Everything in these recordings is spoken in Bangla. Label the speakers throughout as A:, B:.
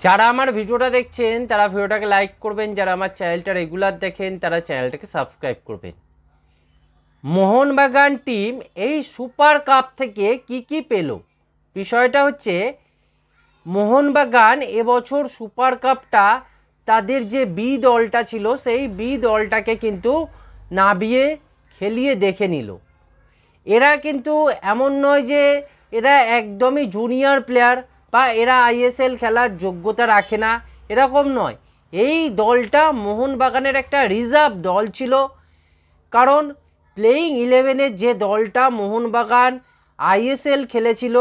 A: যারা আমার ভিডিওটা দেখছেন, তারা ভিডিওটাকে লাইক করবেন। যারা আমার চ্যানেলটা রেগুলার দেখেন, তারা চ্যানেলটাকে সাবস্ক্রাইব করবেন। মোহনবাগান টিম এই সুপার কাপ থেকে কি কি পেল? বিষয়টা হচ্ছে, মোহনবাগান এবছর সুপার কাপটা তাদের যে বি দলটা ছিল, সেই বি দলটাকে কিন্তু নাবিয়ে খেলিয়ে দেখে নিল। এরা কিন্তু এমন নয় যে এরা একদমই জুনিয়র প্লেয়ার বা এরা আইএসএল খেলার যোগ্যতা রাখে না, এরকম নয়। এই দলটা মোহনবাগানের একটা রিজার্ভ দল ছিল। কারণ প্লেয়িং ইলেভেনের যে দলটা মোহনবাগান আইএসএল খেলেছিল,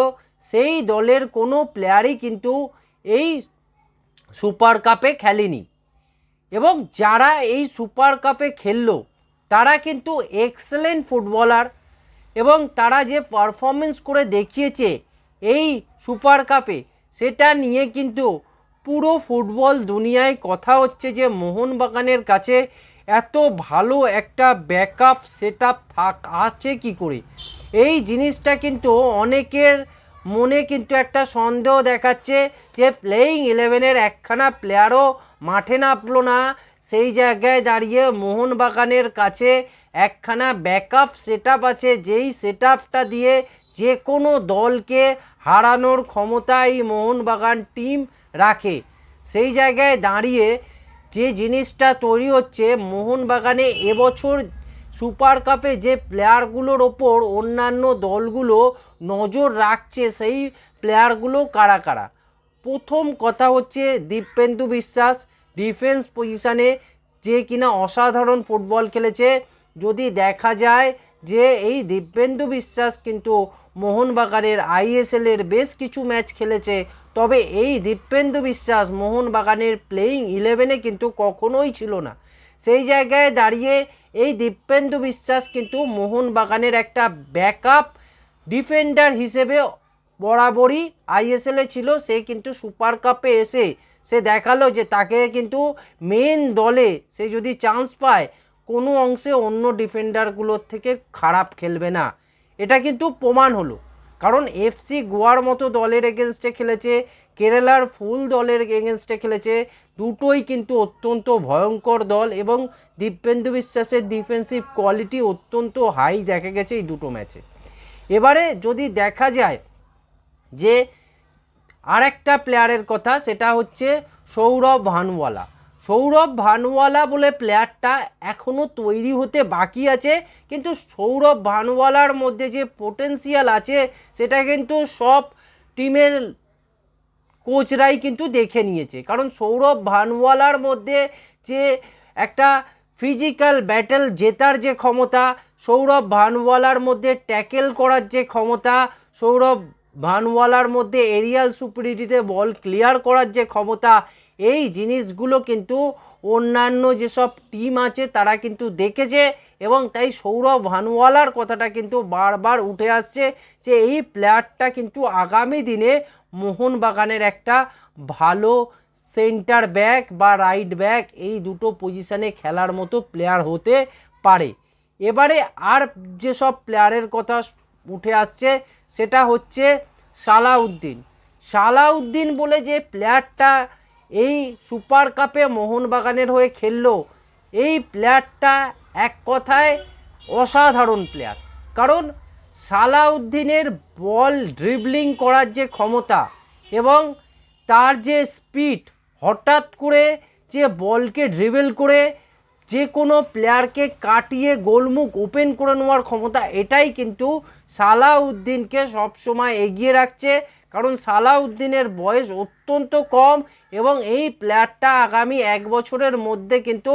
A: সেই দলের কোনো প্লেয়ারই কিন্তু এই সুপার কাপে খেলেনি। এবং যারা এই সুপার কাপে খেললো, তারা কিন্তু এক্সেলেন্ট ফুটবলার এবং তারা যে পারফরমেন্স করে দেখিয়েছে এই সুপার কাপে সেটা নিয়ে কিন্তু পুরো ফুটবল দুনিয়ায় কথা হচ্ছে যে মোহনবাগানের কাছে এত ভালো একটা ব্যাকআপ সেট আপ থাক, আসছে কী করে? এই জিনিসটা কিন্তু অনেকের মনে কিন্তু একটা সন্দেহ দেখাচ্ছে যে প্লেয়িং ইলেভেনের একখানা প্লেয়ারও মাঠে নামলো না। সেই জায়গায় দাঁড়িয়ে মোহনবাগানের কাছে একখানা ব্যাকআপ সেট আছে, যেই সেট দিয়ে যে কোনো দলকে হারানোর ক্ষমতা এই মোহনবাগান টিম রাখে। সেই জায়গায় দাঁড়িয়ে যে জিনিসটা তৈরি হচ্ছে, মোহনবাগানে এবছর সুপার কাপে যে প্লেয়ারগুলোর ওপর অন্যান্য দলগুলো নজর রাখছে, সেই প্লেয়ারগুলো কারা কারা? প্রথম কথা হচ্ছে দীপেন্দু বিশ্বাস, ডিফেন্স পজিশানে যে কিনা অসাধারণ ফুটবল খেলেছে। যদি দেখা যায় যে এই দিব্যেন্দু বিশ্বাস কিন্তু মোহনবাগানের আইএসএলের বেশ কিছু ম্যাচ খেলেছে। তবে এই দীপেন্দু বিশ্বাস মোহনবাগানের প্লেয়িং ইলেভেনে কিন্তু কখনোই ছিল না। সেই জায়গায় দাঁড়িয়ে এই দীপেন্দু বিশ্বাস কিন্তু মোহনবাগানের একটা ব্যাকআপ ডিফেন্ডার হিসেবে বরাবরই আইএসএলে ছিল। সে কিন্তু সুপার কাপে এসে সে দেখাল যে তাকে কিন্তু মেন দলে সে যদি চান্স পায়, কোনো অংশে অন্য ডিফেন্ডারগুলোর থেকে খারাপ খেলবে না। এটা কিন্তু প্রমাণ হলো। কারণ এফসি গোয়ার মতো দলের এগেনস্টে খেলেছে, কেরালার ফুল দলের এগেনস্টে খেলেছে, দুটোই কিন্তু অত্যন্ত ভয়ঙ্কর দল এবং দীপেন্দু বিশ্বাসের ডিফেন্সিভ কোয়ালিটি অত্যন্ত হাই দেখা গেছে এই দুটো ম্যাচে এবারে যদি দেখা যায় যে আরেকটা প্লেয়ারের কথা, সেটা হচ্ছে সৌরভ ভানওয়ালা। সৌরভ ভানওয়ালা বলে প্লেয়ারটা এখনও তৈরি হতে বাকি আছে। কিন্তু সৌরভ ভানওয়ালার মধ্যে যে পোটেন্সিয়াল আছে, সেটা কিন্তু সব টিমের কোচরাই কিন্তু দেখে নিয়েছে। কারণ সৌরভ ভানওয়ালার মধ্যে যে একটা ফিজিক্যাল ব্যাটেল জেতার যে ক্ষমতা, সৌরভ ভানওয়ালার মধ্যে ট্যাকেল করার যে ক্ষমতা, সৌরভ ভানওয়ালার মধ্যে এরিয়াল সুপিরিটিতে বল ক্লিয়ার করার যে ক্ষমতা এই জিনিসগুলো কিন্তু অন্যান্য যেসব টিম আছে তারা কিন্তু দেখেছে এবং তাই সৌরভ ভানওয়ালার কথাটা কিন্তু বারবার উঠে আসছে যে এই প্লেয়ারটা কিন্তু আগামী দিনে মোহনবাগানের একটা ভালো সেন্টার ব্যাক বা রাইট ব্যাক এই দুটো পজিশানে খেলার মতো প্লেয়ার হতে পারে। এবারে আর যেসব প্লেয়ারের কথা উঠে আসছে সেটা হচ্ছে সালাউদ্দিন। সালাউদ্দিন বলে যে প্লেয়ারটা এই সুপার কাপে মোহনবাগানের হয়ে খেলল। এই প্লেয়ারটা এক কথায় অসাধারণ প্লেয়ার। কারণ সালাউদ্দিনের বল ড্রিবলিং করার যে ক্ষমতা এবং তার যে স্পিড হঠাৎ করে যে বলকে ড্রিবেল করে যে কোনো প্লেয়ারকে কাটিয়ে গোলমুখ ওপেন করে নেওয়ার ক্ষমতা, এটাই কিন্তু সালাউদ্দিনকে সবসময় এগিয়ে রাখছে। কারণ সালাউদ্দিনের বয়স অত্যন্ত কম এবং এই প্লেয়ারটা আগামী এক বছরের মধ্যে কিন্তু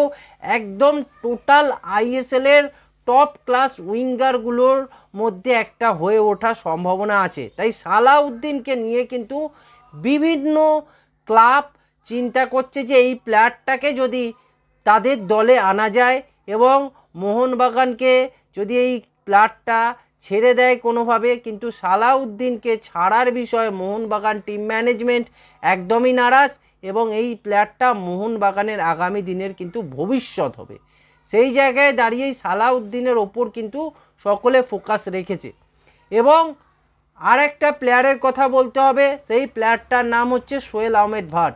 A: একদম টোটাল আইএসএলের টপ ক্লাস উইঙ্গারগুলোর মধ্যে একটা হয়ে ওঠার সম্ভাবনা আছে। তাই সালাউদ্দিনকে নিয়ে কিন্তু বিভিন্ন ক্লাব চিন্তা করছে যে এই প্লেয়ারটাকে যদি তাদের দলে আনা যায় এবং মোহনবাগানকে যদি এই প্লেয়ারটা ছেড়ে দেয় কোনোভাবে, কিন্তু সালাউদ্দিনকে ছাড়ার বিষয়ে মোহনবাগান টিম ম্যানেজমেন্ট একদমই নারাজ এবং এই প্লেয়ারটা মোহনবাগানের আগামী দিনের কিন্তু ভবিষ্যৎ হবে। সেই জায়গায় দাঁড়িয়েই সালাউদ্দিনের ওপর কিন্তু সকলে ফোকাস রেখেছে। এবং আর একটা প্লেয়ারের কথা বলতে হবে, সেই প্লেয়ারটার নাম হচ্ছে সোহেল আহমেদ ভাট।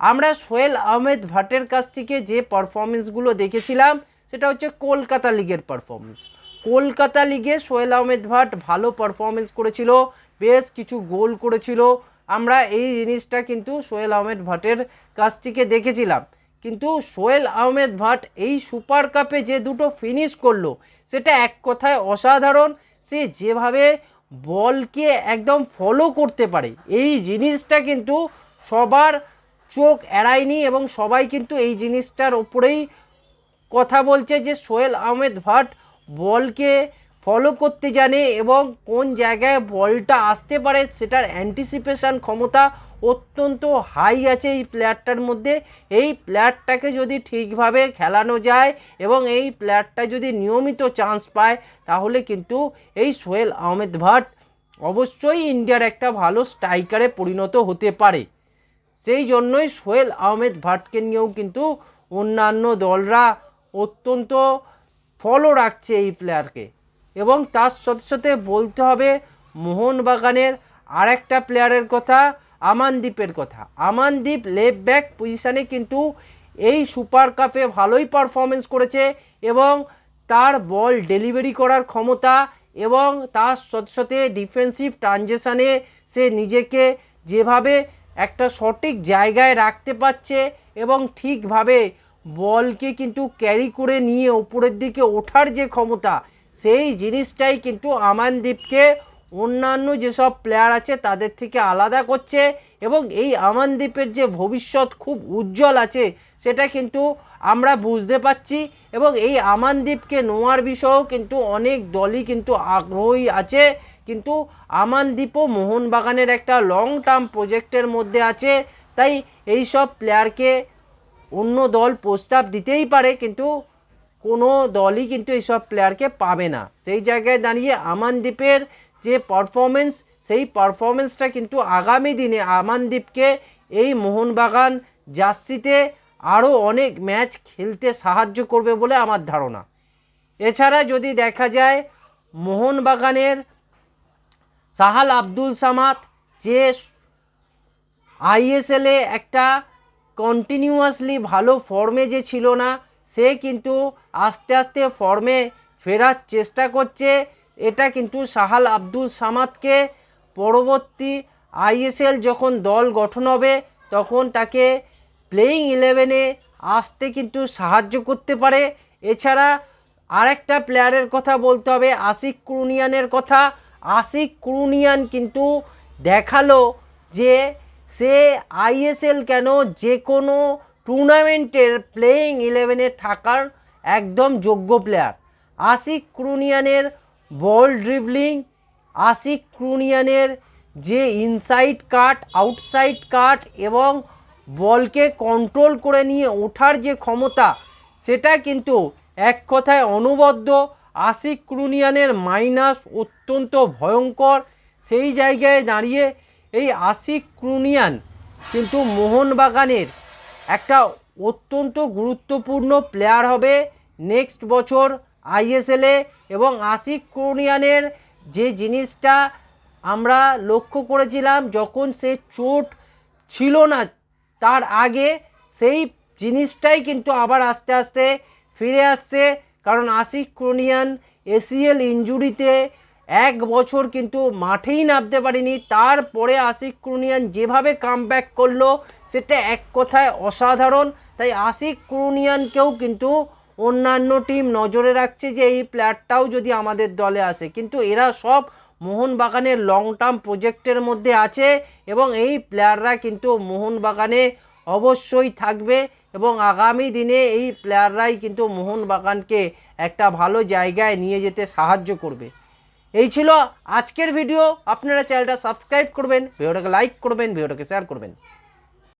A: আমরা সোহেল আহমেদ ভাটের কাছ থেকে যে পারফরমেন্সগুলো দেখেছিলাম, সেটা হচ্ছে কলকাতা লিগের পারফরমেন্স কলকাতা লিগে সোহেল আহমেদ ভাট ভালো পারফরমেন্স করেছিল, বেশ কিছু গোল করেছিল। আমরা এই জিনিসটা কিন্তু সোহেল আহমেদ ভাটের কাছ থেকে দেখেছিলাম। কিন্তু সোহেল আহমেদ ভাট এই সুপার কাপে যে দুটো ফিনিশ করল, সেটা এক কথায় অসাধারণ। সে যেভাবে বলকে একদম ফলো করতে পারে, এই জিনিসটা কিন্তু সবার চোখ এড়ায়নি এবং সবাই কিন্তু এই জিনিসটার ওপরেই কথা বলছে যে সোহেল আহমেদ ভাট বলকে ফলো করতে জানে এবং কোন জায়গায় বলটা আসতে পারে সেটার অ্যান্টিসিপেশান ক্ষমতা অত্যন্ত হাই আছে এই প্লেয়ারটার মধ্যে। এই প্লেয়ারটাকে যদি ঠিকভাবে খেলানো যায় এবং এই প্লেয়ারটা যদি নিয়মিত চান্স পায়, তাহলে কিন্তু এই সোহেল আহমেদ ভাট অবশ্যই ইন্ডিয়ার একটা ভালো স্ট্রাইকারে পরিণত হতে পারে। সেই জন্যই সোহেল আহমেদ ভাটকে নিয়েও কিন্তু অন্যান্য দলরা অত্যন্ত ফলো রাখছে এই প্লেয়ারকে। এবং তার সাথে সাথে বলতে হবে, মোহনবাগানের আরেকটা প্লেয়ারের কথা, আমানদীপের কথা। আমানদীপ লেফট ব্যাক পজিশানে কিন্তু এই সুপার কাপে ভালোই পারফরমেন্স করেছে এবং তার বল ডেলিভারি করার ক্ষমতা এবং তার সাথে সাথে ডিফেন্সিভ ট্রানজেকশানে সে নিজেকে যেভাবে একটা সঠিক জায়গায় রাখতে পারছে এবং ঠিকভাবে বলকে কিন্তু ক্যারি করে নিয়ে উপরের দিকে ওঠার যে ক্ষমতা, সেই জিনিসটাই কিন্তু আমানদীপকে অন্যান্য যেসব প্লেয়ার আছে তাদের থেকে আলাদা করছে এবং এই আমানদীপের যে ভবিষ্যৎ খুব উজ্জ্বল আছে সেটা কিন্তু আমরা বুঝতে পাচ্ছি এবং এই আমানদীপকে নোয়ার বিষয়েও কিন্তু অনেক দলই কিন্তু আগ্রহী আছে কিন্তু আমানদীপও মোহনবাগানের একটা লং টার্ম প্রজেক্টের মধ্যে আছে। তাই এই সব প্লেয়ারকে অন্য দল প্রস্তাব দিতেই পারে, কিন্তু কোনো দলই কিন্তু এইসব প্লেয়ারকে পাবে না। সেই জায়গায় দাঁড়িয়ে আমানদীপের যে পারফরমেন্স সেই পারফরমেন্সটা কিন্তু আগামী দিনে আমানদীপকে এই মোহনবাগান জার্সিতে আরও অনেক ম্যাচ খেলতে সাহায্য করবে বলে আমার ধারণা। এছাড়া যদি দেখা যায়, মোহনবাগানের সাহাল আব্দুল সামাদ যে আইএসএলে একটা কন্টিনিউয়াসলি ভালো ফর্মে যে ছিল না, সে কিন্তু আস্তে আস্তে ফর্মে ফেরার চেষ্টা করছে। এটা কিন্তু সাহাল আব্দুল সামাদকে পরবর্তী আইএসএল যখন দল গঠন হবে, তখন তাকে প্লেয়িং ইলেভেনে আসতে কিন্তু সাহায্য করতে পারে। এছাড়া আরেকটা প্লেয়ারের কথা বলতে হবে, আশিক ক্রুনিয়ানের কথা। আশিক ক্রুনিয়ান কিন্তু দেখাল যে সে আইএসএল কেন যে কোনো টুর্নামেন্টের প্লেয়িং ইলেভেনে থাকার একদম যোগ্য প্লেয়ার আশিক ক্রুনিয়ানের বল ড্রিবলিং আশিক ক্রুনিয়ানের যে ইনসাইড কাট আউটসাইড কাট এবং বলকে কন্ট্রোল করে নিয়ে ওঠার যে ক্ষমতা, সেটা কিন্তু এক কথায় অনবদ্য। আশিক ক্রুনিয়ানের মাইনাস অত্যন্ত ভয়ঙ্কর। সেই জায়গায় দাঁড়িয়ে এই আশিক ক্রুনিয়ান কিন্তু মোহনবাগানের একটা অত্যন্ত গুরুত্বপূর্ণ প্লেয়ার হবে নেক্সট বছর আইএসএলে এবং আশিক ক্রুনিয়ানের যে জিনিসটা আমরা লক্ষ্য করেছিলাম, যখন সে চোট ছিল না তার আগে সেই জিনিসটাই কিন্তু আবার আস্তে আস্তে ফিরে আসছে। কারণ আশিক ক্রোনিয়ান এসিএল ইঞ্জুরিতে এক বছর কিন্তু মাঠেই নামতে পারিনি। তারপরে আশিক ক্রুনিয়ান যেভাবে কাম ব্যাক করল, সেটা এক কথায় অসাধারণ। তাই আশিক ক্রুনিয়ানকেও কিন্তু অন্যান্য টিম নজরে রাখছে যে এই প্লেয়ারটাও যদি আমাদের দলে আসে। কিন্তু এরা সব মোহনবাগানের লং টার্ম প্রজেক্টের মধ্যে আছে এবং এই প্লেয়াররা কিন্তু মোহনবাগানে অবশ্যই থাকবে। এবং আগামী দিনে এই প্লেয়াররাই কিন্তু মোহনবাগানকে একটা ভালো জায়গায় নিয়ে যেতে সাহায্য করবে। এই ছিল আজকের ভিডিও। আপনারা চ্যানেলটা সাবস্ক্রাইব করবেন, ভিডিওটাকে লাইক করবেন, ভিডিওটাকে শেয়ার করবেন।